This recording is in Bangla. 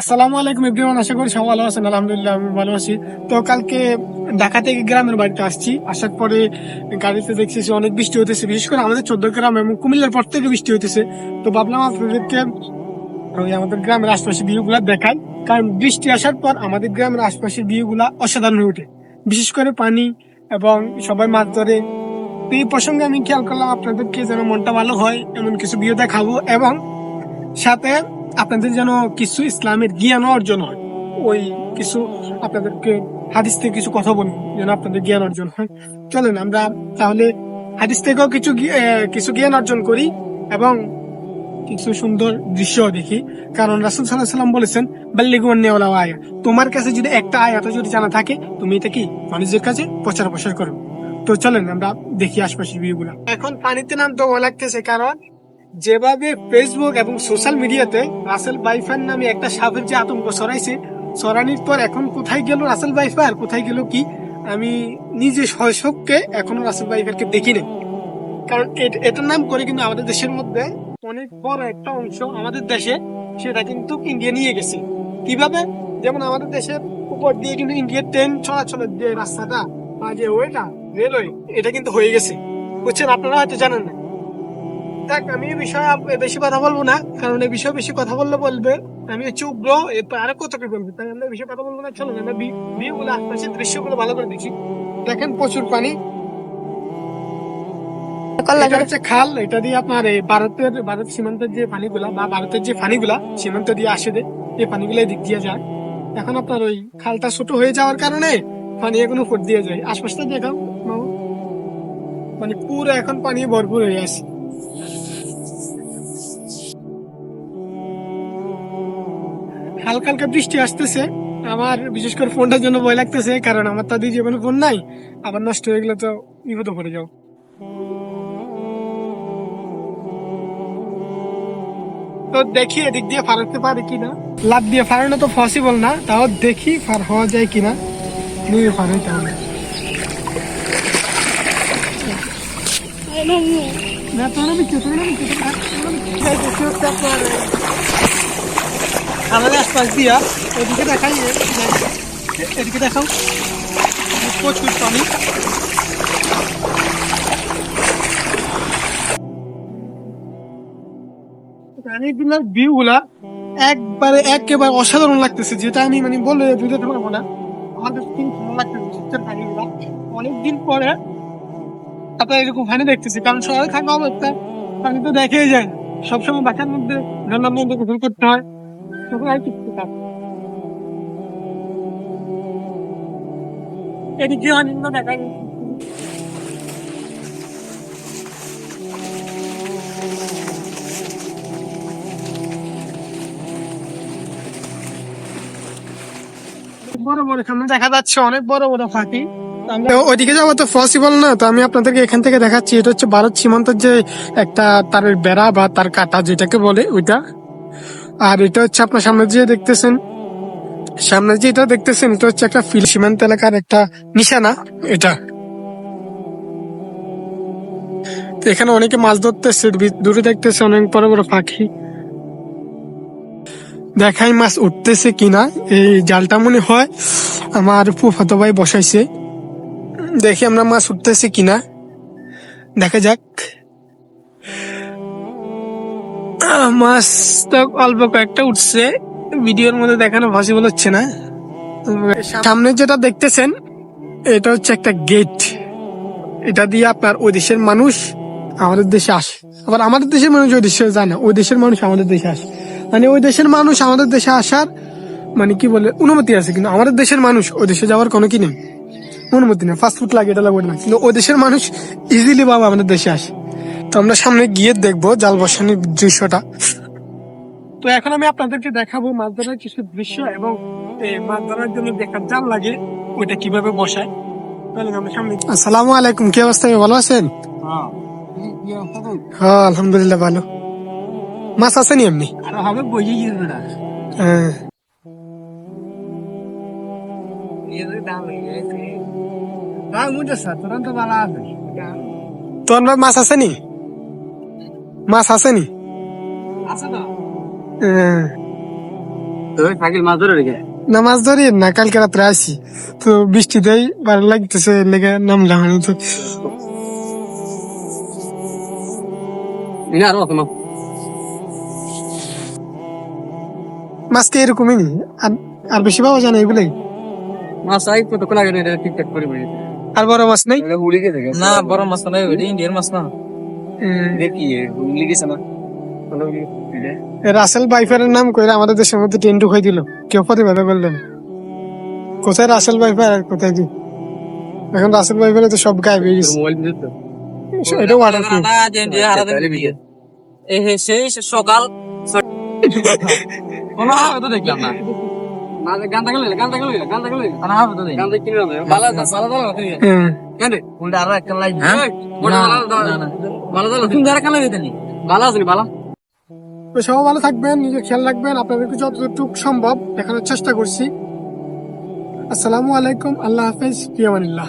আসসালামু আলাইকুম এভরিওয়ান, আশা করি সবাই ভালো আছেন, আলহামদুলিল্লাহ আমি ভালো আছি। তো কালকে ঢাকা থেকে গ্রামের বাড়িতে আসছি, আসার পরে গাড়িতে দেখতেছি অনেক বৃষ্টি হতেছে বিশেষ করে আমাদের চোদ্দ গ্রাম এবং কুমিল্লার পর থেকে বৃষ্টি হতেছে তো ভাবলাম আপনাদেরকে ওই আমাদের গ্রামের আশপাশের ভিউ গুলা দেখাই, কারণ বৃষ্টি আসার পর আমাদের গ্রামের আশপাশের ভিউ গুলা অসাধারণ হয়ে ওঠে। বিশেষ করে পানি এবং সবাই মাছ ধরে। তো এই প্রসঙ্গে আমি খেয়াল করলাম আপনাদেরকে যেন মনটা ভালো হয়, এমন কিছু ভিউ দেখাবো এবং সাথে আপনাদের যেন কিছু ইসলামের জ্ঞান অর্জন হয়। ওই কিছু আপনাদেরকে হাদিস থেকে কিছু কথা বলি, যেন আপনাদের জ্ঞান অর্জন হয়। চলেন আমরা তাহলে হাদিস থেকেও কিছু কিছু জ্ঞান অর্জন করি এবং কিছু সুন্দর দৃশ্য দেখি। কারণ রাসুল সাল্লাহ সাল্লাম বলেছেন বাল্লিগুয়ান নেওয়ালা আয়া। তোমার কাছে যদি একটা আয়াত যদি জানা থাকে, তুমি এটা কি? মানুষের কাছে প্রচার প্রসার করো। তো চলেন আমরা দেখি আশপাশের ভিউগুলো। এখন পানিতে নামতে লাগতেছে কারণ যেভাবে ফেসবুক এবং সোশ্যাল মিডিয়াতে রাসেল বাইফার নামে একটা সাপের যে আতঙ্ক ছড়াইছে, ছড়ানির পর এখন কোথায় গেল রাসেল বাইফার কোথায় গেল কি, আমি নিজে শৈশবকে এখনও রাসেল বাইফারকে দেখি নাই কারণ এটার নাম করে কিন্তু আমাদের দেশের মধ্যে অনেক বড় একটা অংশ আমাদের দেশে, সেটা কিন্তু ইন্ডিয়া নিয়ে গেছে। কীভাবে? যেমন আমাদের দেশের উপর দিয়ে কিন্তু ইন্ডিয়ার ট্রেন চলাচলের যে রাস্তাটা বা যে ওয়েটা রেলওয়ে এটা কিন্তু হয়ে গেছে। বুঝছেন? আপনারা হয়তো জানেন না। দেখ আমি এই বিষয়ে বেশি কথা বলব না কারণ এই বিষয়ে বেশি কথা বললে বলবে। আমি হচ্ছে উগ্র আরও কত কি বলবে? তাই আমরা এই বিষয়ে কথা বলব না চলো আমরা ভিউ গুলো আশপাশের দৃশ্যগুলো ভালো করে দেখি। দেখেন প্রচুর পানি। এটা হচ্ছে খাল এটা দিয়ে আপনার এই ভারতের ভারত সীমান্তের যে পানিগুলা বা ভারতের যে পানিগুলা সীমান্ত দিয়ে আসে দে এই পানিগুলা দিক দিয়ে যায়। এখন আপনার ওই খালটা ছোট হয়ে যাওয়ার কারণে পানি এখন উপর দিয়ে যায়। আশপাশটা দেখাও মানে পুরো এখন পানি ভরপুর হয়ে আছে। হালকা হালকা বৃষ্টি আসতেছে। আমার বিশেষ করে ফোনটার জন্য ভয় লাগতেছে, কারণ আমার তো দিয়ে জীবনে ফোন নাই। আবার নষ্ট হয়ে গেলে তো বিপদে পড়ে যাও। তো দেখি এদিক দিয়ে ফারাতে পারে কিনা। লাভ দিয়ে ফারানো তো পসিবল না, তাও দেখি ফার হওয়া যায় কিনা। নিয়ে ফারাই তাহলে না, তোর কে তোর আমি কে দেখি আমাদের আশপাশ দিয়া ওদিকে দেখাই এদিকে দেখাও প্রচুর পানি পানিগুলোর ভিউ গুলা একবারে একেবারে অসাধারণ লাগতেছে যেটা আমি মানে বলে বুঝতে পারব না আমার কাছে শীতের অনেকদিন পরে আপনার এরকম পানি দেখতেছি কারণ শহরে থাকা অবস্থা পানি তো দেখেই যায় সবসময় বাসার মধ্যে ঝর্ণার মধ্যে গোসল করতে হয় তখন আর কিছু কাজ এদিকে অনিন্দ দেখা বড় বড় সামনে দেখা যাচ্ছে অনেক বড় বড় ফাঁকি। ওইদিকে যাওয়া তো পসিবল না তো আমি আপনাদেরকে এখান থেকে দেখাচ্ছি। এটা হচ্ছে ভারত সীমান্তের যে একটা তার বেড়া বা তার কাটা যেটাকে বলে ওইটা। আর এটা হচ্ছে আপনার সামনে যে দেখতেছেন। সামনে যে এটা দেখতেছেন, এটা হচ্ছে একটা ফিল সীমান্ত এলাকার একটা নিশানা, এটা। এখানে অনেকে মাছ ধরতেছে দূরে দেখতেছে অনেক বড় বড় পাখি। দেখাই মাছ উঠতেছে কিনা, এই জালটা মনে হয় আমার ফুফাতো ভাই বসাইছে। দেখি আমরা মাছ উঠতেছে কিনা। দেখা যাক। মাছ তো অল্প কয়েকটা উঠছে। ভিডিওর মধ্যে দেখানো পসিবল হচ্ছে না। সামনে যেটা দেখতেছেন, এটা হচ্ছে একটা গেট এটা দিয়ে আপনার ওই দেশের মানুষ আমাদের দেশে আসে। আবার আমাদের দেশের মানুষ ওই দেশে যায় না, ওই দেশের মানুষ আমাদের দেশে আসে। মানে ওই দেশের মানুষ আমাদের দেশে আসার মানে কি বলে, অনুমতি আছে, কিন্তু আমাদের দেশের মানুষ ওই দেশে যাওয়ার কোনো কি নেই। অনুমতি নেই ফাস্টফুড লাগে, এটা লাগবে না কিন্তু ওই দেশের মানুষ ইজিলি বাবা আমাদের দেশে আসে। তো আমরা সামনে গিয়ে দেখব জাল বসানোর দৃশ্যটা। তো এখন আমি আপনাদেরকে দেখাবো মাছ ধরার কিছু দৃশ্য এবং মাছ ধরার জন্য দেখার জাল লাগে ওইটা কীভাবে বসায়। তাহলে আসসালামু আলাইকুম কি অবস্থা? ভালো আছেন? হ্যাঁ। আলহামদুলিল্লাহ ভালো। মাছ আছে নি এমনি? হবে বইয়ে হ্যাঁ। দাম হয়ে গেছে। দাম উঠে সাতরান তো ভালো আছে। তো মাছ আছে নি? মাছ আছে নি? মাছ ধরে না মাছ ধরি না কালকে রাত্রে আসি তো বৃষ্টি দেয় ভালো লাগতেছে লেগে নামলাম আমি তো। ইনি আর মতো মাছ। কে এরকমই নি? আর বেশি পাওয়া যায় না এগুলোই? মাছ আই কতক্ষণ আগে ঠিকঠাক করে আর বড় মাছ নেই? না বড় মাছ না ওইটা ইন্ডিয়ান মাছ না। দেখি হুলি না রাসেল বাইফারের নাম কইরা আমাদের দেশের মধ্যে ট্রেন ঢুকাই দিল কেউ প্রতিবাদে বললেন কোথায় রাসেল বাইফার আর কোথায় কি এখন রাসেল বাইফারে তো সব গায়েব হয়ে গেছে এটা ওয়াটার প্রুফ না যে ইন্ডিয়া হারা দিন দিয়ে এই হে সেই সকাল কোনো হাবে তো দেখলাম না মাঝে গান থাকলে গান থাকলে গান থাকলে কোনো হাবে তো দেখলাম গান দেখি না ভালো আছে ভালো ভালো তুই হ্যাঁ কেন? উল্টা আর একটা লাইট হ্যাঁ? ওটা ভালো তুমি দিতে নি? তো সবাই ভালো থাকবেন নিজের খেয়াল রাখবেন। আপনাদেরকে যতটুকু সম্ভব দেখানোর চেষ্টা করছি। আসসালামু আলাইকুম আল্লাহ হাফেজ ফিয়ামানিল্লাহ।